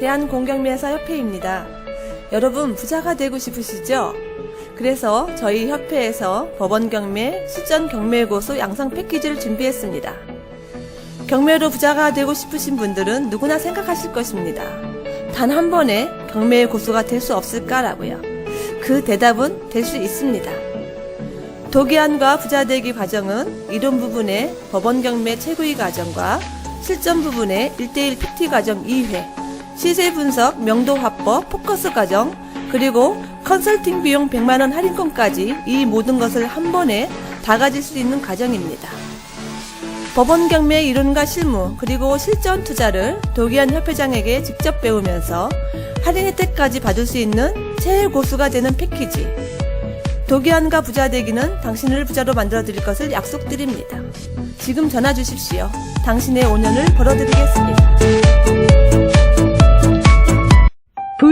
대한공경매사협회입니다. 여러분 부자가 되고 싶으시죠? 그래서 저희 협회에서 법원 경매, 실전 경매 고소 양성 패키지를 준비했습니다. 경매로 부자가 되고 싶으신 분들은 누구나 생각하실 것입니다. 단 한 번에 경매 고소가 될 수 없을까라고요. 그 대답은 될 수 있습니다. 도기안과 부자되기 과정은 이론 부분의 법원 경매 최고위 과정과 실전 부분의 1대1 PT 과정 2회, 시세 분석, 명도 화법, 포커스 과정, 그리고 컨설팅 비용 100만원 할인권까지 이 모든 것을 한 번에 다 가질 수 있는 과정입니다. 법원 경매 이론과 실무, 그리고 실전 투자를 도기안 협회장에게 직접 배우면서 할인 혜택까지 받을 수 있는 제일 고수가 되는 패키지. 도기안과 부자 되기는 당신을 부자로 만들어 드릴 것을 약속드립니다. 지금 전화 주십시오. 당신의 5년을 벌어드리겠습니다.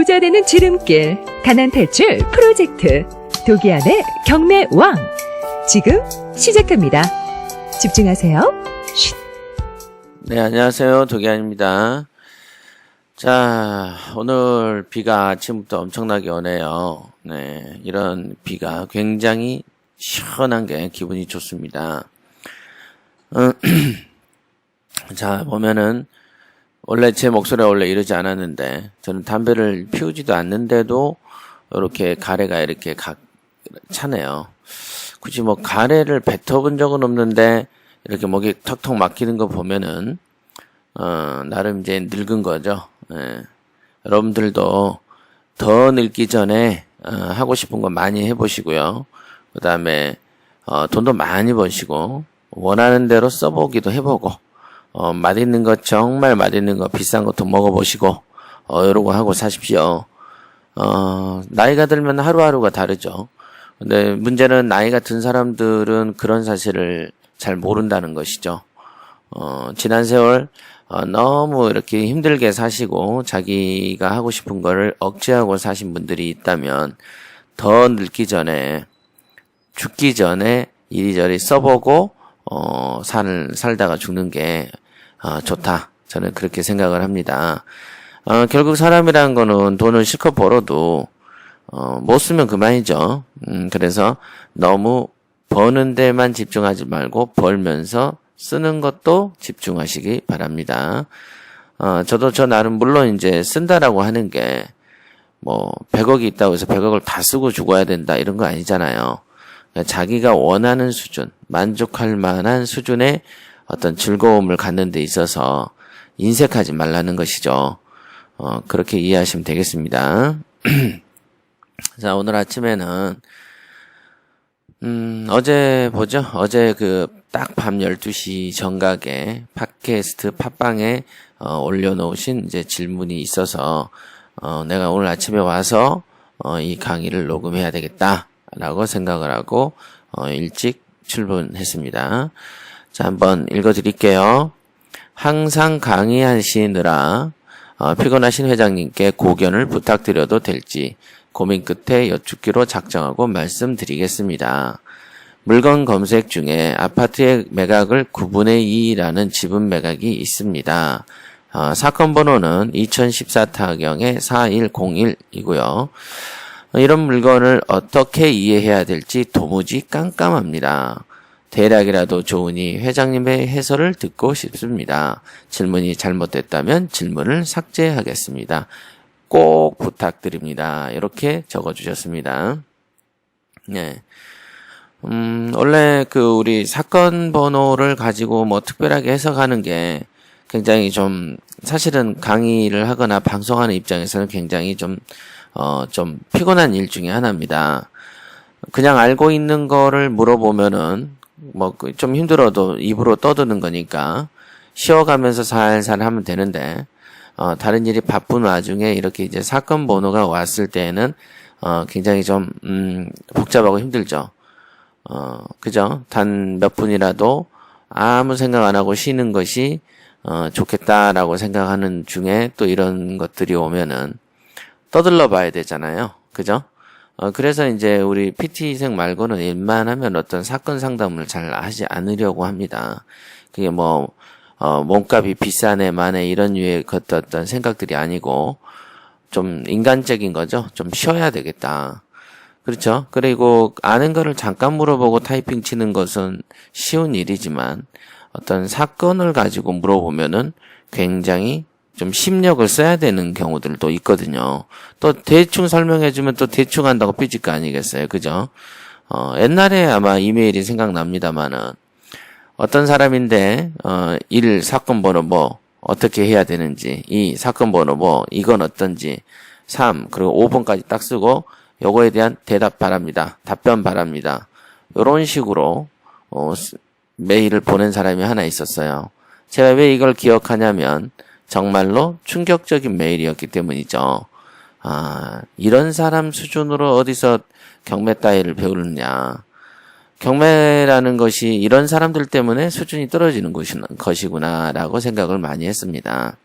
부자 되는 지름길 가난 탈출 프로젝트 도기안의 경매 왕 지금 시작합니다. 집중하세요. 쉿. 네, 안녕하세요. 도기안입니다. 자, 오늘 비가 아침부터 엄청나게 오네요. 네, 이런 비가 굉장히 시원한 게 기분이 좋습니다. 어, 자, 보면은, 원래 제 목소리가 원래 이러지 않았는데, 저는 담배를 피우지도 않는데도, 이렇게 가래가 이렇게 각, 차네요. 굳이 뭐 가래를 뱉어본 적은 없는데, 이렇게 목이 턱턱 막히는 거 보면은, 어, 나름 이제 늙은 거죠. 예. 여러분들도 더 늙기 전에, 어, 하고 싶은 거 많이 해보시고요. 그 다음에, 어, 돈도 많이 버시고, 원하는 대로 써보기도 해보고, 어, 맛있는 거, 정말 맛있는 거, 비싼 것도 먹어보시고, 어, 이러고 하고 사십시오. 어, 나이가 들면 하루하루가 다르죠. 근데 문제는 나이가 든 사람들은 그런 사실을 잘 모른다는 것이죠. 어, 지난 세월, 어, 너무 이렇게 힘들게 사시고 자기가 하고 싶은 거를 억제하고 사신 분들이 있다면 더 늙기 전에, 죽기 전에 이리저리 써보고, 어, 살, 살다가 죽는 게, 어, 좋다. 저는 그렇게 생각을 합니다. 어, 결국 사람이라는 거는 돈을 실컷 벌어도, 어, 못 쓰면 그만이죠. 음, 그래서 너무 버는 데만 집중하지 말고 벌면서 쓰는 것도 집중하시기 바랍니다. 어, 저도 저 나름 물론 이제 쓴다라고 하는 게 뭐 100억이 있다고 해서 100억을 다 쓰고 죽어야 된다 이런 거 아니잖아요. 그러니까 자기가 원하는 수준, 만족할 만한 수준의 어떤 즐거움을 갖는 데 있어서 인색하지 말라는 것이죠. 어, 그렇게 이해하시면 되겠습니다. 자, 오늘 아침에는 음, 어제 뭐죠? 어제 그 딱 밤 12시 정각에 팟캐스트 팟빵에 어, 올려놓으신 이제 질문이 있어서 어, 내가 오늘 아침에 와서 어, 이 강의를 녹음해야 되겠다 라고 생각을 하고 어, 일찍 출근했습니다. 자, 한번 읽어드릴게요. 항상 강의하시느라 어, 피곤하신 회장님께 고견을 부탁드려도 될지 고민 끝에 여쭙기로 작정하고 말씀드리겠습니다. 물건 검색 중에 아파트의 매각을 9분의 2라는 지분 매각이 있습니다. 어, 사건 번호는 2014 타경의 4101이고요. 이런 물건을 어떻게 이해해야 될지 도무지 깜깜합니다. 대략이라도 좋으니 회장님의 해설을 듣고 싶습니다. 질문이 잘못됐다면 질문을 삭제하겠습니다. 꼭 부탁드립니다. 이렇게 적어주셨습니다. 네. 음, 원래 그 우리 사건 번호를 가지고 뭐 특별하게 해석하는 게 굉장히 좀 사실은 강의를 하거나 방송하는 입장에서는 굉장히 좀, 어, 좀 피곤한 일 중에 하나입니다. 그냥 알고 있는 거를 물어보면은 뭐 좀 힘들어도 입으로 떠드는 거니까 쉬어가면서 살살 하면 되는데 어, 다른 일이 바쁜 와중에 이렇게 이제 사건 번호가 왔을 때에는 어, 굉장히 좀 음, 복잡하고 힘들죠. 어, 그죠? 단 몇 분이라도 아무 생각 안 하고 쉬는 것이 어, 좋겠다라고 생각하는 중에 또 이런 것들이 오면은 떠들러 봐야 되잖아요. 그죠? 어, 그래서 이제 우리 PT생 말고는 웬만하면 어떤 사건 상담을 잘 하지 않으려고 합니다. 그게 뭐, 어, 몸값이 비싸네, 마네, 이런 그 어떤 생각들이 아니고, 좀 인간적인 거죠. 좀 쉬어야 되겠다. 그렇죠. 그리고 아는 거를 잠깐 물어보고 타이핑 치는 것은 쉬운 일이지만, 어떤 사건을 가지고 물어보면은 굉장히 좀 심력을 써야 되는 경우들도 있거든요. 또 대충 설명해주면 또 대충 한다고 삐질 거 아니겠어요. 그죠? 어, 옛날에 아마 이메일이 생각납니다만은 어떤 사람인데, 어, 1, 사건 번호 뭐, 어떻게 해야 되는지, 2, 사건 번호 뭐, 이건 어떤지, 3, 그리고 5번까지 딱 쓰고, 요거에 대한 대답 바랍니다. 답변 바랍니다. 요런 식으로, 어, 스- 메일을 보낸 사람이 하나 있었어요. 제가 왜 이걸 기억하냐면, 정말로 충격적인 메일이었기 때문이죠. 아, 이런 사람 수준으로 어디서 경매 따위를 배우느냐. 경매라는 것이 이런 사람들 때문에 수준이 떨어지는 것이- 것이구나라고 생각을 많이 했습니다.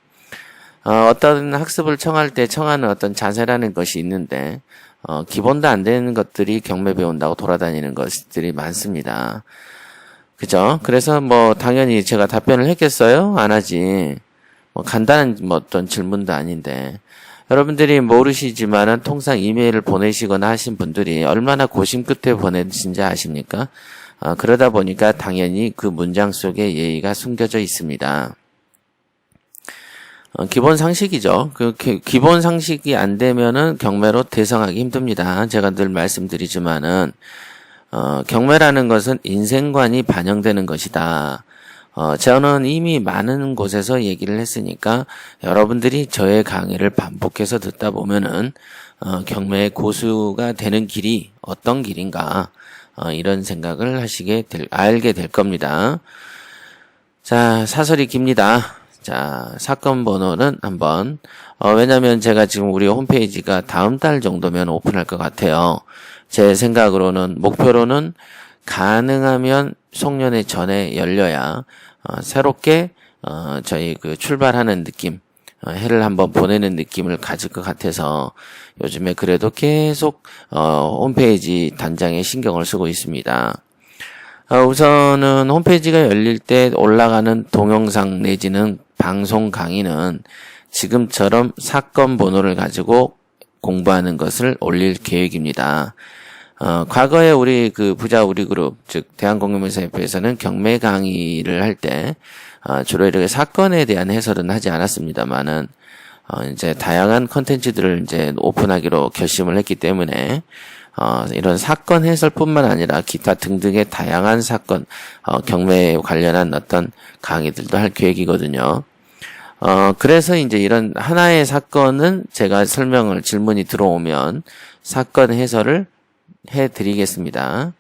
어, 어떤 학습을 청할 때 청하는 어떤 자세라는 것이 있는데, 어, 기본도 안 되는 것들이 경매 배운다고 돌아다니는 것들이 많습니다. 그죠? 그래서 뭐, 당연히 제가 답변을 했겠어요? 안 하지. 뭐, 간단한 뭐 어떤 질문도 아닌데. 여러분들이 모르시지만은 통상 이메일을 보내시거나 하신 분들이 얼마나 고심 끝에 보내신지 아십니까? 어, 그러다 보니까 당연히 그 문장 속에 예의가 숨겨져 있습니다. 어, 기본 상식이죠. 그 기- 기본 상식이 안 되면은 경매로 대성하기 힘듭니다. 제가 늘 말씀드리지만은 어, 경매라는 것은 인생관이 반영되는 것이다. 어, 저는 이미 많은 곳에서 얘기를 했으니까 여러분들이 저의 강의를 반복해서 듣다 보면은 어, 경매의 고수가 되는 길이 어떤 길인가 어, 이런 생각을 하시게 될, 알게 될 겁니다. 자, 사설이 깁니다. 자, 사건 번호는 한번, 어, 왜냐면 제가 지금 우리 홈페이지가 다음 달 정도면 오픈할 것 같아요. 제 생각으로는, 목표로는 가능하면 송년회 전에 열려야, 어, 새롭게, 어, 저희 그 출발하는 느낌, 어, 해를 한번 보내는 느낌을 가질 것 같아서 요즘에 그래도 계속, 어, 홈페이지 단장에 신경을 쓰고 있습니다. 어, 우선은 홈페이지가 열릴 때 올라가는 동영상 내지는 방송 강의는 지금처럼 사건 번호를 가지고 공부하는 것을 올릴 계획입니다. 어, 과거에 우리 그 부자 우리 그룹, 즉, 대한공유문사협회에서는 경매 강의를 할 때, 어, 주로 이렇게 사건에 대한 해설은 하지 않았습니다만은, 어, 이제 다양한 컨텐츠들을 이제 오픈하기로 결심을 했기 때문에, 어, 이런 사건 해설뿐만 아니라 기타 등등의 다양한 사건, 어, 경매에 관련한 어떤 강의들도 할 계획이거든요. 어, 그래서 이제 이런 하나의 사건은 제가 설명을, 질문이 들어오면 사건 해설을 해 드리겠습니다.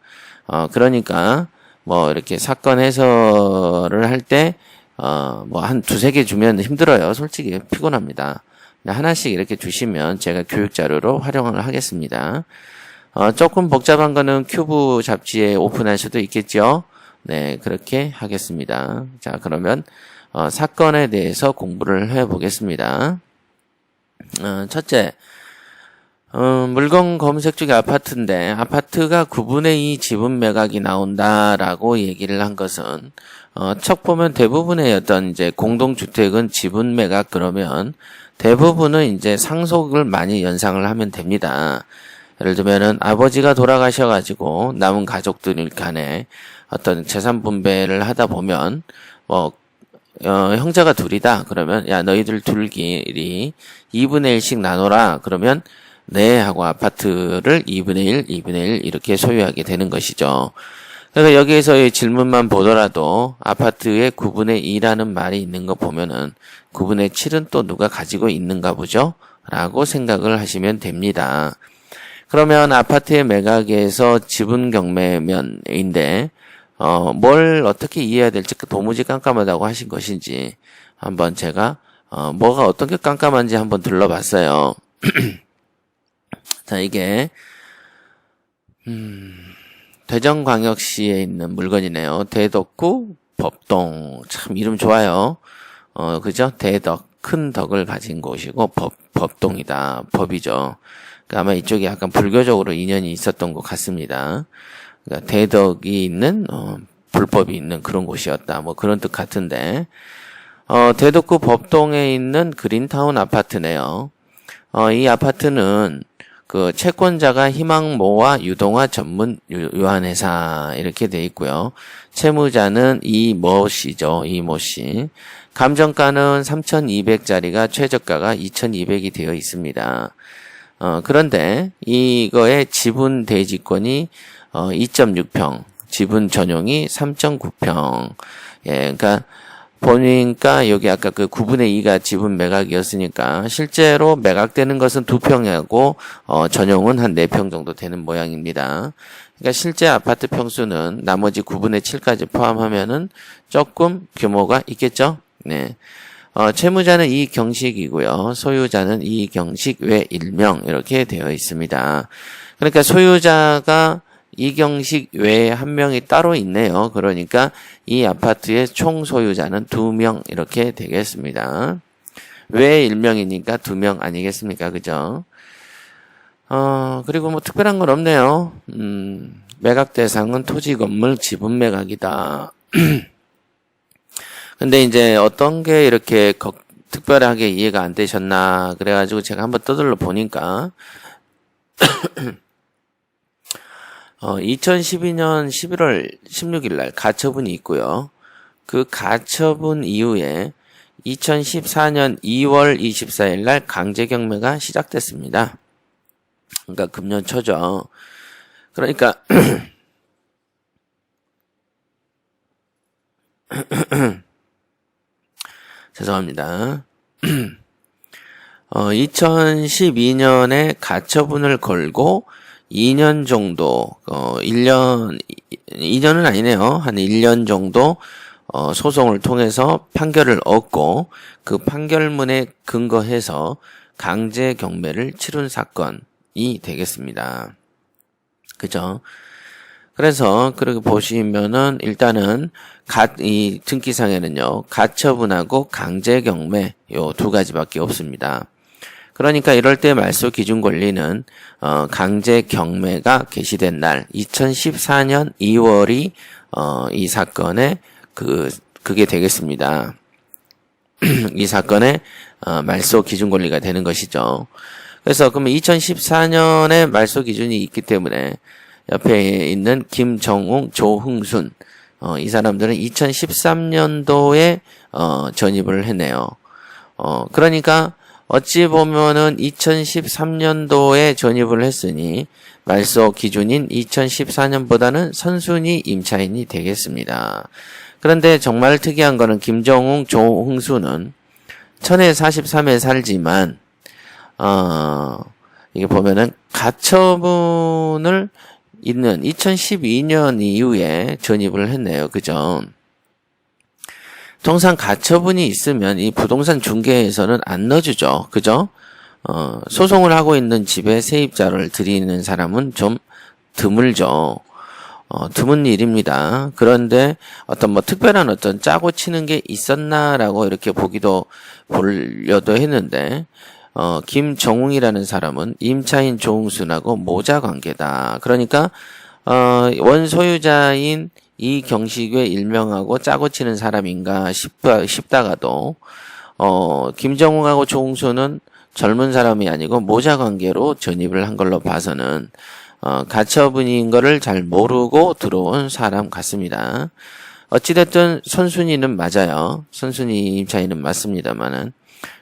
어, 그러니까 뭐 이렇게 사건 해설을 할 때, 어, 뭐 한 두세 개 주면 힘들어요. 솔직히 피곤합니다. 하나씩 이렇게 주시면 제가 교육 자료로 활용을 하겠습니다. 어, 조금 복잡한 거는 큐브 잡지에 오픈할 수도 있겠죠. 네, 그렇게 하겠습니다. 자, 그러면 어, 사건에 대해서 공부를 해 보겠습니다. 어, 첫째, 어, 물건 검색 중에 아파트인데 아파트가 9분의 2 지분 매각이 나온다라고 얘기를 한 것은 어, 척 보면 대부분의 어떤 이제 공동주택은 지분 매각 그러면 대부분은 이제 상속을 많이 연상을 하면 됩니다. 예를 들면은 아버지가 돌아가셔가지고 남은 가족들 간에 어떤 재산 분배를 하다 보면 뭐 어, 형제가 둘이다 그러면 야 너희들 둘끼리 2분의 1씩 나눠라 그러면 네 하고 아파트를 2분의 1, 2분의 1 이렇게 소유하게 되는 것이죠. 그래서 여기에서의 질문만 보더라도 아파트에 9분의 2라는 말이 있는 거 보면은 9분의 7은 또 누가 가지고 있는가 보죠? 라고 생각을 하시면 됩니다. 그러면 아파트의 매각에서 지분 경매면인데 어, 뭘 어떻게 이해해야 될지 도무지 깜깜하다고 하신 것인지 한번 제가 어, 뭐가 어떤 게 깜깜한지 한번 들러봤어요. 자, 이게 음, 대전광역시에 있는 물건이네요. 대덕구 법동 참 이름 좋아요. 어, 그죠? 대덕 큰 덕을 가진 곳이고 법 법동이다. 법이죠. 그러니까 아마 이쪽이 약간 불교적으로 인연이 있었던 것 같습니다. 그러니까 대덕이 있는 어, 불법이 있는 그런 곳이었다. 뭐 그런 뜻 같은데 어, 대덕구 법동에 있는 그린타운 아파트네요. 어, 이 아파트는 그 채권자가 희망모와 유동화 전문 유- 유한회사 이렇게 돼 있고요. 채무자는 이모 씨죠. 이모 씨. 감정가는 3,200짜리가 최저가가 2,200이 되어 있습니다. 어, 그런데 이거의 지분 대지권이 어, 2.6평, 지분 전용이 3.9평. 예, 그러니까 보니까 여기 아까 그 9분의 2가 지분 매각이었으니까 실제로 매각되는 것은 2평이고 어, 전용은 한 4평 정도 되는 모양입니다. 그러니까 실제 아파트 평수는 나머지 9분의 7까지 포함하면은 조금 규모가 있겠죠? 네. 어, 채무자는 이 경식이고요. 소유자는 이 경식 외 일명 이렇게 되어 있습니다. 그러니까 소유자가 이경식 외에 한 명이 따로 있네요. 그러니까 이 아파트의 총 소유자는 두 명 이렇게 되겠습니다. 외 일명이니까 두명 아니겠습니까? 그죠? 어, 그리고 뭐 특별한 건 없네요. 음, 매각 대상은 토지 건물 지분 매각이다. 근데 이제 어떤 게 이렇게 거- 특별하게 이해가 안 되셨나 그래가지고 제가 한번 떠들러 보니까 어, 2012년 11월 16일 날 가처분이 있고요. 그 가처분 이후에 2014년 2월 24일 날 강제 경매가 시작됐습니다. 그러니까 금년 초죠. 그러니까 죄송합니다. 어, 2012년에 가처분을 걸고 2년 정도, 어, 1년, 2년은 아니네요. 한 1년 정도, 어, 소송을 통해서 판결을 얻고 그 판결문에 근거해서 강제 경매를 치른 사건이 되겠습니다. 그죠? 그래서 그렇게 보시면은 일단은 가, 이 등기상에는요 가처분하고 강제 경매 요 두 가지밖에 없습니다. 그러니까 이럴 때 말소 기준 권리는 어, 강제 경매가 개시된 날 2014년 2월이 어, 이 사건의 그 그게 되겠습니다. 이 사건의 어, 말소 기준 권리가 되는 것이죠. 그래서 그러면 2014년에 말소 기준이 있기 때문에 옆에 있는 김정웅, 조흥순 어, 이 사람들은 2013년도에 어, 전입을 했네요. 어, 그러니까 어찌 보면은 2013년도에 전입을 했으니 말소 기준인 2014년보다는 선순위 임차인이 되겠습니다. 그런데 정말 특이한 거는 김정웅, 조흥수는 천에 43에 살지만 어, 이게 보면은 가처분을 있는 2012년 이후에 전입을 했네요. 그죠? 통상 가처분이 있으면 이 부동산 중개에서는 안 넣어주죠. 그죠? 어, 소송을 하고 있는 집에 세입자를 드리는 사람은 좀 드물죠. 어, 드문 일입니다. 그런데 어떤 뭐 특별한 어떤 짜고 치는 게 있었나라고 이렇게 보기도 보려도 했는데, 어, 김정웅이라는 사람은 임차인 조웅순하고 모자 관계다. 그러니까, 어, 원 소유자인 이 경식의 일명하고 짜고 치는 사람인가 싶다, 싶다가도, 어, 김정웅하고 조웅순은 젊은 사람이 아니고 모자 관계로 전입을 한 걸로 봐서는, 어, 가처분인 거를 잘 모르고 들어온 사람 같습니다. 어찌됐든 선순위는 맞아요. 선순위 임차인은 맞습니다만은.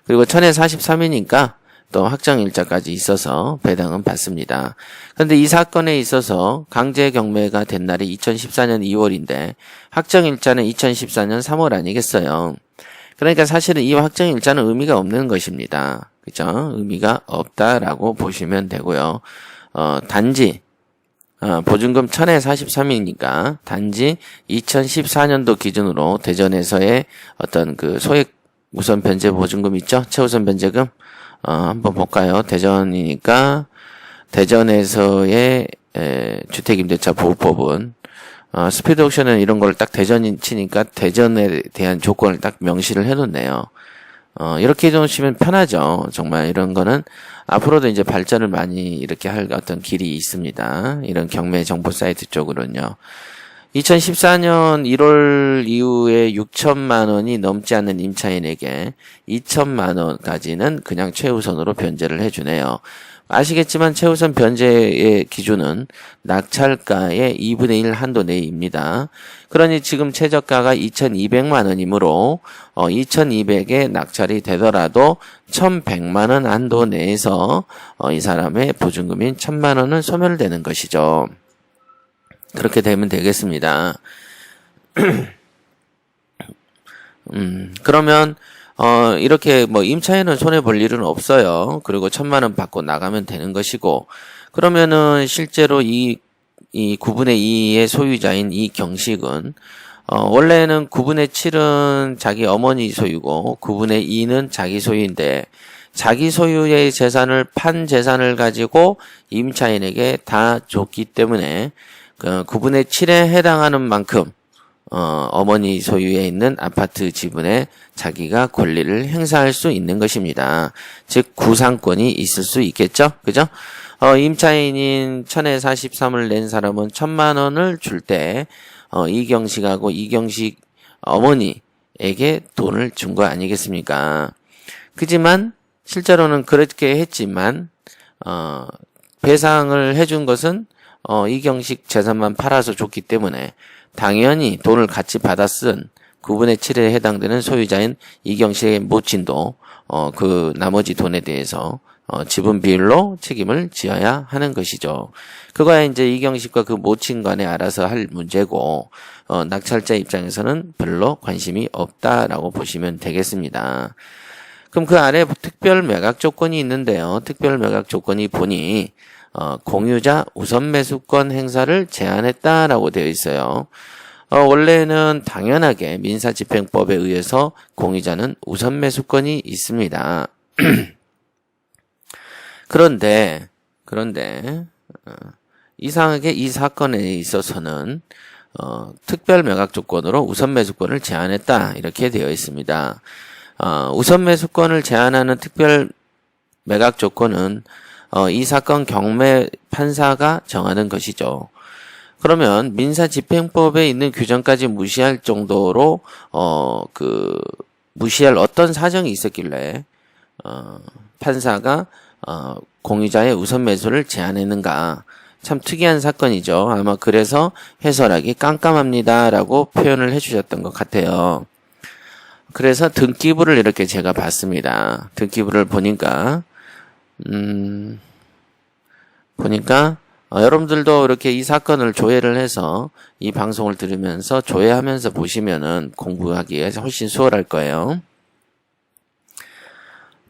그리고 천에 43이니까 또 확정 일자까지 있어서 배당은 받습니다. 그런데 이 사건에 있어서 강제 경매가 된 날이 2014년 2월인데 확정 일자는 2014년 3월 아니겠어요? 그러니까 사실은 이 확정 일자는 의미가 없는 것입니다. 그죠? 의미가 없다라고 보시면 되고요. 어, 단지, 어, 보증금 1000에 43이니까 단지 2014년도 기준으로 대전에서의 어떤 그 소액 우선 변제 보증금 있죠? 최우선 변제금? 어, 한번 볼까요? 대전이니까 대전에서의 에, 주택임대차 보호법은 어, 스피드 옥션은 이런 걸 딱 대전인 치니까 대전에 대한 조건을 딱 명시를 해놓네요. 어, 이렇게 해놓으시면 편하죠. 정말 이런 거는 앞으로도 이제 발전을 많이 이렇게 할 어떤 길이 있습니다. 이런 경매 정보 사이트 쪽으로는요. 2014년 1월 이후에 6천만 원이 넘지 않는 임차인에게 2천만 원까지는 그냥 최우선으로 변제를 해주네요. 아시겠지만 최우선 변제의 기준은 낙찰가의 2분의 1 한도 내입니다. 그러니 지금 최저가가 2,200만 원이므로 어, 2,200에 낙찰이 되더라도 1,100만 원 한도 내에서 어, 이 사람의 보증금인 1,000만 원은 소멸되는 것이죠. 그렇게 되면 되겠습니다. 음, 그러면, 어, 이렇게 뭐 임차인은 손해볼 일은 없어요. 그리고 천만 원 받고 나가면 되는 것이고, 그러면은 실제로 이, 이 9분의 2의 소유자인 이 경식은, 어, 원래는 9분의 7은 자기 어머니 소유고, 9분의 2는 자기 소유인데, 자기 소유의 재산을 판 재산을 가지고 임차인에게 다 줬기 때문에, 그 9분의 7에 해당하는 만큼 어, 어머니 소유에 있는 아파트 지분에 자기가 권리를 행사할 수 있는 것입니다. 즉 구상권이 있을 수 있겠죠, 그죠? 어, 임차인인 천에 43을 낸 사람은 천만 원을 줄때 어, 이경식하고 이경식 어머니에게 돈을 준 거 아니겠습니까? 그지만 실제로는 그렇게 했지만 어, 배상을 해준 것은 어, 이경식 재산만 팔아서 줬기 때문에 당연히 돈을 같이 받아 쓴 9분의 7에 해당되는 소유자인 이경식의 모친도 어, 그 나머지 돈에 대해서 어, 지분 비율로 책임을 지어야 하는 것이죠. 그거야 이제 이경식과 그 모친 간에 알아서 할 문제고 어, 낙찰자 입장에서는 별로 관심이 없다라고 보시면 되겠습니다. 그럼 그 아래 특별 매각 조건이 있는데요. 특별 매각 조건이 보니 어, 공유자 우선 매수권 행사를 제한했다라고 되어 있어요. 어, 원래는 당연하게 민사집행법에 의해서 공유자는 우선 매수권이 있습니다. 그런데 그런데 어, 이상하게 이 사건에 있어서는 어, 특별 매각 조건으로 우선 매수권을 제한했다 이렇게 되어 있습니다. 어, 우선 매수권을 제한하는 특별 매각 조건은 어, 이 사건 경매 판사가 정하는 것이죠. 그러면 민사 집행법에 있는 규정까지 무시할 정도로 어 그 무시할 어떤 사정이 있었길래 어 판사가 어 공유자의 우선 매수를 제한했는가 참 특이한 사건이죠. 아마 그래서 해설하기 깜깜합니다라고 표현을 해주셨던 것 같아요. 그래서 등기부를 이렇게 제가 봤습니다. 등기부를 보니까 음, 보니까 어, 여러분들도 이렇게 이 사건을 조회를 해서 이 방송을 들으면서 조회하면서 보시면은 공부하기에 훨씬 수월할 거예요.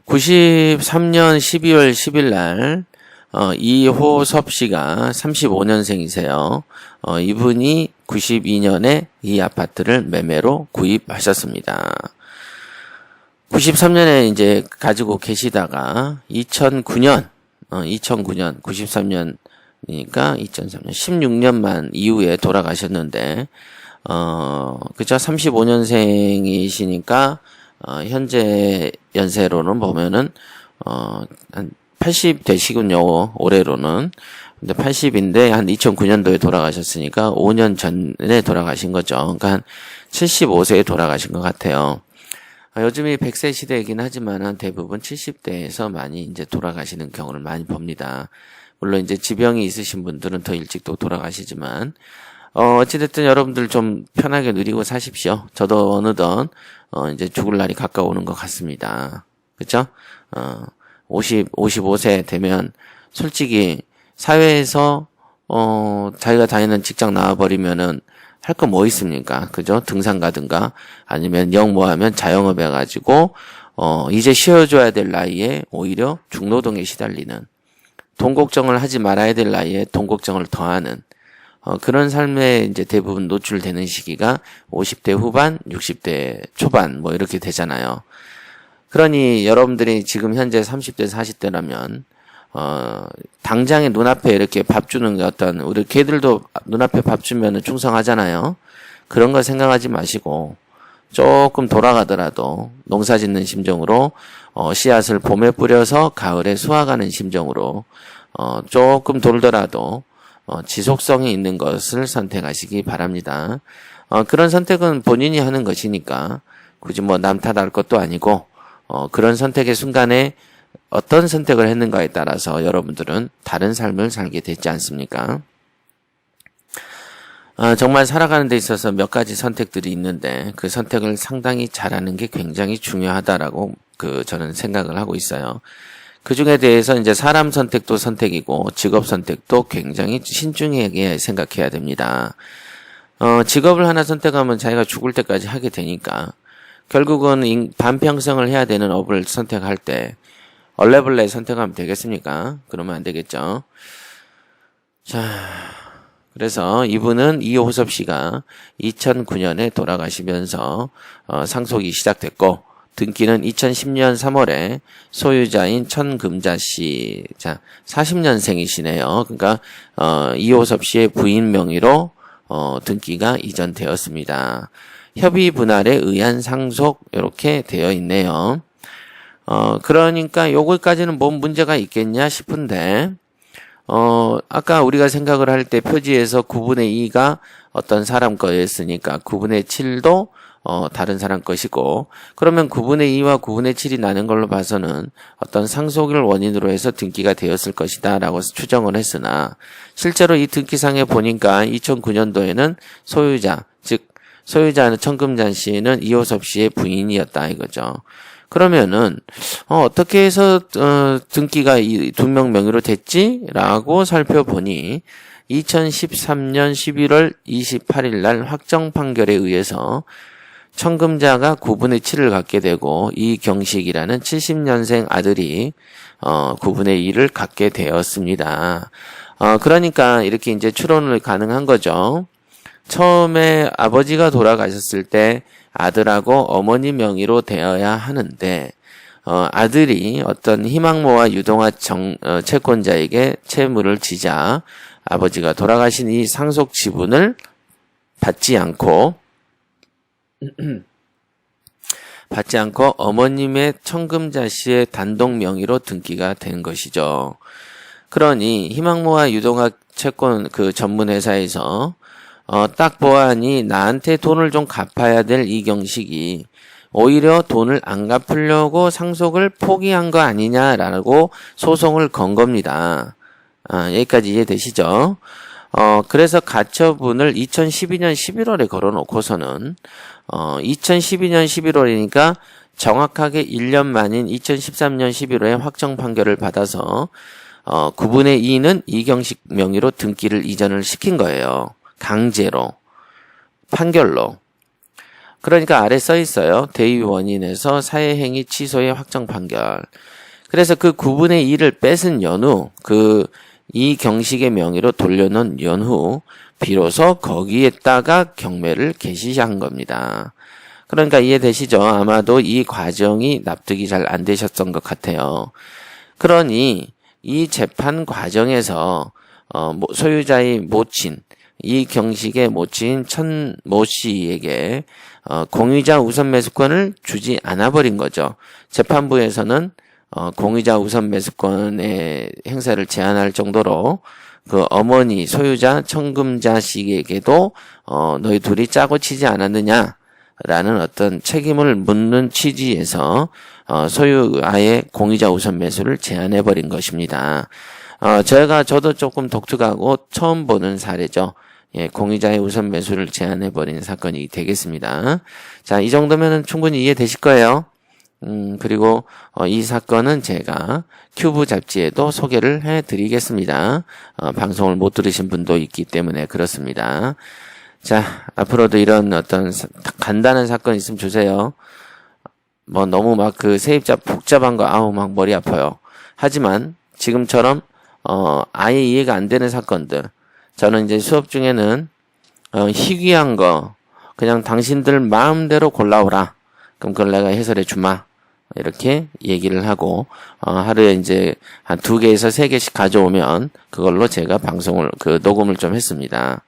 93년 12월 10일 날 어, 이호섭 씨가 35년생이세요. 어, 이분이 92년에 이 아파트를 매매로 구입하셨습니다. 93년에 이제 가지고 계시다가 2009년, 어, 2009년, 93년이니까 2003년, 16년만 이후에 돌아가셨는데, 어, 그죠? 35년생이시니까, 어, 현재 연세로는 보면은, 어, 한 80 되시군요. 올해로는. 근데 80인데 한 2009년도에 돌아가셨으니까 5년 전에 돌아가신 거죠. 그러니까 한 75세에 돌아가신 것 같아요. 아, 요즘이 100세 시대이긴 하지만은 대부분 70대에서 많이 이제 돌아가시는 경우를 많이 봅니다. 물론 이제 지병이 있으신 분들은 더 일찍 또 돌아가시지만, 어, 어찌됐든 여러분들 좀 편하게 누리고 사십시오. 저도 어느덧, 어, 이제 죽을 날이 가까우는 것 같습니다. 그쵸? 어, 50, 55세 되면 솔직히 사회에서, 어, 자기가 다니는 직장 나와버리면은 할 거 뭐 있습니까? 그죠? 등산 가든가 아니면 영 뭐 하면 자영업 해가지고 어 이제 쉬어줘야 될 나이에 오히려 중노동에 시달리는 돈 걱정을 하지 말아야 될 나이에 돈 걱정을 더하는 어 그런 삶에 이제 대부분 노출되는 시기가 50대 후반, 60대 초반 뭐 이렇게 되잖아요. 그러니 여러분들이 지금 현재 30대, 40대라면 어, 당장에 눈앞에 이렇게 밥 주는 게 어떤, 우리 개들도 눈앞에 밥 주면 충성하잖아요. 그런 걸 생각하지 마시고, 조금 돌아가더라도 농사 짓는 심정으로, 어, 씨앗을 봄에 뿌려서 가을에 수확하는 심정으로, 어, 조금 돌더라도, 어, 지속성이 있는 것을 선택하시기 바랍니다. 어, 그런 선택은 본인이 하는 것이니까 굳이 뭐 남 탓할 것도 아니고 어, 그런 선택의 순간에 어떤 선택을 했는가에 따라서 여러분들은 다른 삶을 살게 되지 않습니까? 아, 정말 살아가는 데 있어서 몇 가지 선택들이 있는데 그 선택을 상당히 잘하는 게 굉장히 중요하다라고 그 저는 생각을 하고 있어요. 그 중에 대해서 이제 사람 선택도 선택이고 직업 선택도 굉장히 신중하게 생각해야 됩니다. 어, 직업을 하나 선택하면 자기가 죽을 때까지 하게 되니까 결국은 인- 반평생을 해야 되는 업을 선택할 때 얼레벌레 선택하면 되겠습니까? 그러면 안 되겠죠. 자, 그래서 이분은 이호섭 씨가 2009년에 돌아가시면서 어, 상속이 시작됐고 등기는 2010년 3월에 소유자인 천금자 씨, 자 40년생이시네요. 그러니까 어, 이호섭 씨의 부인 명의로 어, 등기가 이전되었습니다. 협의 분할에 의한 상속 이렇게 되어 있네요. 어, 그러니까 요거까지는 뭔 문제가 있겠냐 싶은데 어, 아까 우리가 생각을 할 때 표지에서 9분의 2가 어떤 사람 거였으니까 9분의 7도 어, 다른 사람 것이고, 그러면 9분의 2와 9분의 7이 나는 걸로 봐서는 어떤 상속을 원인으로 해서 등기가 되었을 것이다 라고 추정을 했으나, 실제로 이 등기상에 보니까 2009년도에는 소유자, 즉, 소유자는 청금잔 씨는 이호섭 씨의 부인이었다 이거죠. 그러면은 어, 떻게 해서 어, 등기가 이 두 명 명의로 됐지라고 살펴보니 2013년 11월 28일 날 확정 판결에 의해서 청금자가 9분의 7을 갖게 되고 이경식이라는 70년생 아들이 어 9분의 1을 갖게 되었습니다. 어 그러니까 이렇게 이제 추론을 가능한 거죠. 처음에 아버지가 돌아가셨을 때 아들하고 어머니 명의로 되어야 하는데 어, 아들이 어떤 희망모와 유동화 정, 어, 채권자에게 채무를 지자 아버지가 돌아가신 이 상속 지분을 받지 않고 받지 않고 어머님의 청금자 씨의 단독 명의로 등기가 된 것이죠. 그러니 희망모와 유동학 채권 그 전문 회사에서 어, 딱 보아하니 나한테 돈을 좀 갚아야 될 이경식이 오히려 돈을 안 갚으려고 상속을 포기한 거 아니냐라고 소송을 건 겁니다. 아, 여기까지 이해되시죠? 어, 그래서 가처분을 2012년 11월에 걸어놓고서는, 어, 2012년 11월이니까 정확하게 1년 만인 2013년 11월에 확정 판결을 받아서, 어, 9분의 2는 이경식 명의로 등기를 이전을 시킨 거예요. 강제로. 판결로. 그러니까 아래 써 있어요. 대위 원인에서 사회행위 취소의 확정 판결. 그래서 그 9분의 2를 뺏은 연후, 그 이 경식의 명의로 돌려놓은 연후, 비로소 거기에다가 경매를 개시한 겁니다. 그러니까 이해되시죠? 아마도 이 과정이 납득이 잘 안 되셨던 것 같아요. 그러니 이 재판 과정에서 어, 모- 소유자의 모친, 이 경식의 모친 천 모 씨에게 어, 공유자 우선 매수권을 주지 않아 버린 거죠. 재판부에서는 어, 공유자 우선 매수권의 행사를 제한할 정도로 그 어머니 소유자 청금자 씨에게도 어, 너희 둘이 짜고 치지 않았느냐 라는 어떤 책임을 묻는 취지에서 어, 소유아의 공유자 우선 매수를 제한해 버린 것입니다. 어, 저희가 저도 조금 독특하고 처음 보는 사례죠. 예, 공유자의 우선 매수를 제한해 버린 사건이 되겠습니다. 자, 이 정도면은 충분히 이해되실 거예요. 음, 그리고, 어, 이 사건은 제가 큐브 잡지에도 소개를 해 드리겠습니다. 어, 방송을 못 들으신 분도 있기 때문에 그렇습니다. 자, 앞으로도 이런 어떤 사- 간단한 사건 있으면 주세요. 뭐 너무 막 그 세입자 복잡한 거 아우 막 머리 아파요. 하지만 지금처럼 어 아예 이해가 안 되는 사건들 저는 이제 수업 중에는 어 희귀한 거 그냥 당신들 마음대로 골라오라. 그럼 그걸 내가 해설해 주마. 이렇게 얘기를 하고 어 하루에 이제 한 두 개에서 세 개씩 가져오면 그걸로 제가 방송을 그 녹음을 좀 했습니다.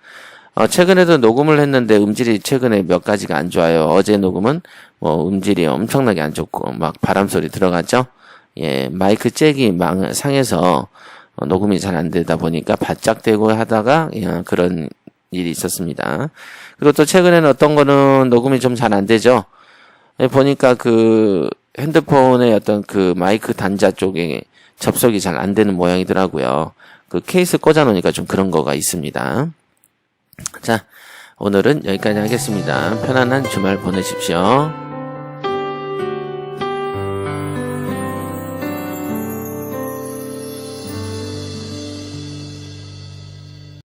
어, 최근에도 녹음을 했는데 음질이 최근에 몇 가지가 안 좋아요. 어제 녹음은 뭐 음질이 엄청나게 안 좋고 막 바람 소리 들어갔죠. 예, 마이크 잭이 망, 상해서 어, 녹음이 잘 안 되다 보니까 바짝 대고 하다가 예, 그런 일이 있었습니다. 그리고 또 최근에는 어떤 거는 녹음이 좀 잘 안 되죠. 예, 보니까 그 핸드폰의 어떤 그 마이크 단자 쪽에 접속이 잘 안 되는 모양이더라고요. 그 케이스 꽂아 놓으니까 좀 그런 거가 있습니다. 자, 오늘은 여기까지 하겠습니다. 편안한 주말 보내십시오.